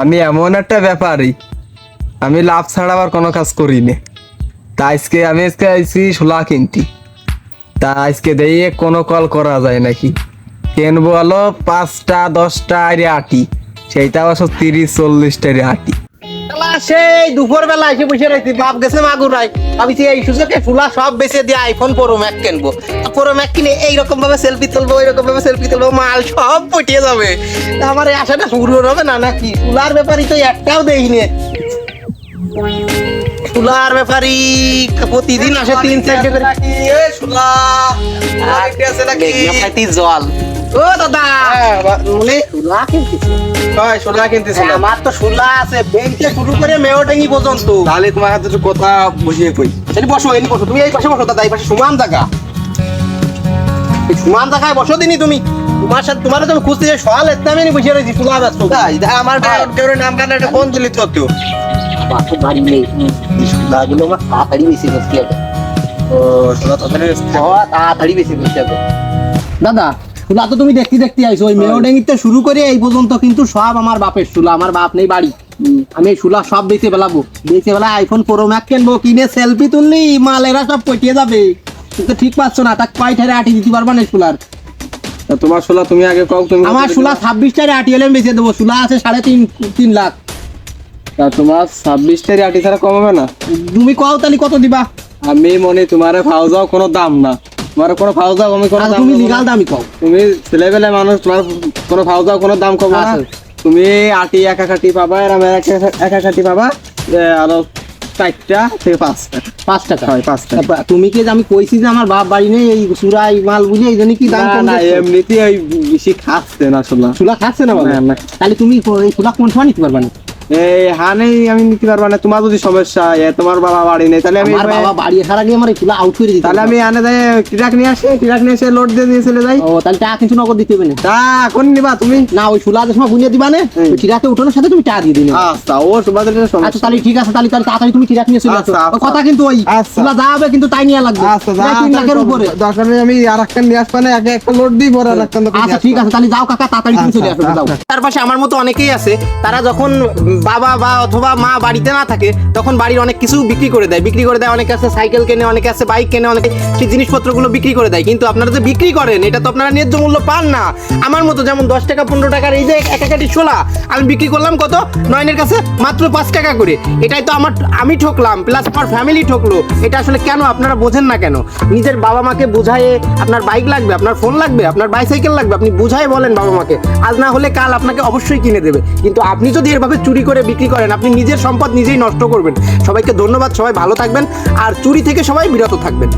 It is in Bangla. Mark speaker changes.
Speaker 1: আমি এমন একটা ব্যাপারই আমি লাভ ছাড়া আবার কোনো কাজ করি না তা আজকে আমি আজকে আইসি সোলা কিনতি। তা আজকে দিয়ে কোনো কল করা যায় নাকি? কেন হলো পাঁচটা, দশটা আরে আটি। সেইটা অবশ্য তিরিশ, চল্লিশটা আটি।
Speaker 2: শালা সেই দুপুর বেলা এসে বসে রয়েছি বাপ গেছে মাগুরাই ভাবিছি এই সুযোগে ফুলা সব বেচে দিয়ে আইফোন প্রো ম্যাক কিনবো। প্রো ম্যাক কিনে এইরকম ভাবে সেলফি তুলবো এইরকম ভাবে সেলফি তুলবো মাল সব পটিয়ে যাবে। আমার এই আশাটা হবে না নাকি? ফুলার ব্যাপারই তো একটাও দেখিনি। ফুলার ব্যাপারই প্রতিদিন আসে তিন চারটে করে। জল? ও দাদা। মানে ফুলা কিনতেছে?
Speaker 1: শোলা কিনতেছিলাম
Speaker 2: আমার তো শুলা আছে। বেঞ্চে শুরু করে মেয়টেঙ্গি পর্যন্ত।
Speaker 1: তাহলে তোমার হাতে একটু কথা বুঝিয়ে কই।
Speaker 2: এই বসো এই বসো। তুমি এই পাশে বসো দাদা এই পাশে সমান জায়গা সমান জায়গায় বসো দিনি তুমি। তোমার সাথে তোমার তো খুঁজতে যাই সকাল এতে আমি বসে রয়েছি ফুলা ব্যস্ত।
Speaker 1: আমার কেউ নাম কানে একটা ফোন দিলি তো কেউ
Speaker 2: বাসো বাড়ি নেই। এই আমার তাড়াতাড়ি বেশি করতে হবে
Speaker 1: ও শোলা তাড়াতাড়ি
Speaker 2: তাড়াতাড়ি বেশি করতে হবে দাদা শুলা তো তুমি দেখতে দেখতে আইছো। ওই মেয়ডেঙ্গিতে শুরু করে এই পর্যন্ত কিন্তু সব আমার বাপের শুলা আমার বাপ নেই বাড়ি। আমি শুলা সব বেঁচে বেলাবো বেঁচে বেলা আইফোন প্রো ম্যাক কিনবো কিনে সেলফি তুললি মালেরা সব পটিয়ে যাবে। কিন্তু ঠিক পাচ্ছ না তাক কয় ঠারে আটি দিতে পারবা না শুলার
Speaker 1: তা তোমার শোলা তুমি আগে কও তুমি
Speaker 2: আমার শুলা ছাব্বিশ টারে আটি হলে আমি বেঁচে দেবো। শুলা আছে সাড়ে তিন তিন লাখ।
Speaker 1: তা তোমার ছাব্বিশটারি আটি ছাড়া কমাবে না?
Speaker 2: তুমি কও তাহলে কত দিবা?
Speaker 1: আমি মনে তোমার ফাও যাও কোনো দাম না। তোমার কোনো ফাও যাও আমি কোনো দাম
Speaker 2: তুমি লিগাল কও।
Speaker 1: তুমি মানুষ তোমার কোনো ফাও যাও কোনো দাম কমো না। তুমি আটি একা পাবা আর আমি একা- পাবা এ, আরও চারটা থেকে পাঁচটা।
Speaker 2: পাঁচ টাকা
Speaker 1: হয়
Speaker 2: তুমি কি যে আমি কইছি যে আমার বাপ বাড়ি নেই এই সুরাই মাল বুঝে এই জন্য কি দাম
Speaker 1: না
Speaker 2: কম
Speaker 1: না এমনিতে ওই বেশি খাচ্ছে না শোলা
Speaker 2: সুলা খাচ্ছে না বাবা?
Speaker 1: না, না।
Speaker 2: তাহলে তুমি এই সুলা কোন সময় নিতে পারবা না?
Speaker 1: এই হানেই আমি নিতে পারব না। তোমার যদি সমস্যা এ, তোমার বাবা বাড়ি নেই তাহলে আমি
Speaker 2: আমার বাবা বাড়ি আসার আগে আমার এই আউট করে দিতে
Speaker 1: তাহলে আমি আনে যাই ট্রাক নিয়ে আসি ট্রাক নিয়ে এসে লোড দিয়ে দিয়ে চলে যাই।
Speaker 2: ও তাহলে টাকা কিন্তু নগদ দিতে হবে না।
Speaker 1: তা এখন নিবা তুমি।
Speaker 2: না ওই সুলা সময় বুঝিয়ে দিবা না
Speaker 1: হুম।
Speaker 2: উঠানোর সাথে তুমি টাকা দিয়ে দিবে
Speaker 1: আচ্ছা ও
Speaker 2: আচ্ছা তাহলে ঠিক আছে তাহলে তাহলে তাড়াতাড়ি তুমি চিরাত নিয়ে চলে আসো।
Speaker 1: আচ্ছা।
Speaker 2: কথা কিন্তু ওই। সুলা যা হবে কিন্তু তাই নিয়ে লাগবে।
Speaker 1: আচ্ছা যা
Speaker 2: তিন লাখের উপরে।
Speaker 1: দরকার নেই আমি আর একটা নিয়ে আসব না একে একটা লোড দিই পরে আর একটা
Speaker 2: আচ্ছা ঠিক আছে তাহলে যাও কাকা তাড়াতাড়ি তুমি চলে আসো যাও। তার পাশে আমার মতো অনেকেই আছে তারা যখন বাবা বা অথবা মা বাড়িতে না থাকে, তখন বাড়ির অনেক কিছু বিক্রি করে দেয়। বিক্রি করে দেয়, অনেকে আছে সাইকেল কেনে, অনেকে আছে বাইক কেনে, অনেকে সেই জিনিসপত্রগুলো বিক্রি করে দেয়। কিন্তু আপনারা যে বিক্রি করেন, এটা তো আপনারা ন্যায্য মূল্য পান না। আমার মতো যেমন দশ টাকা, পনেরো টাকার এই যে একাকাটি ছোলা, আমি বিক্রি করলাম কত? নয়নের কাছে মাত্র পাঁচ টাকা করে। এটাই তো আমার, আমি ঠকলাম প্লাস আমার ফ্যামিলি ঠকলো। এটা আসলে কেন আপনারা বোঝেন না কেন? নিজের বাবা মাকে বুঝায়ে আপনার বাইক লাগবে, আপনার ফোন লাগবে, আপনার বাইসাইকেল লাগবে, আপনি বুঝাই বলেন বাবা মাকে। আজ না হলে কাল আপনাকে অবশ্যই কিনে দেবে। কিন্তু আপনি যদি এভাবে চুরি করে বিক্রি করেন, আপনি নিজের সম্পদ নিজেই নষ্ট করবেন। সবাইকে ধন্যবাদ, সবাই ভালো থাকবেন, আর চুরি থেকে সবাই বিরত থাকবেন।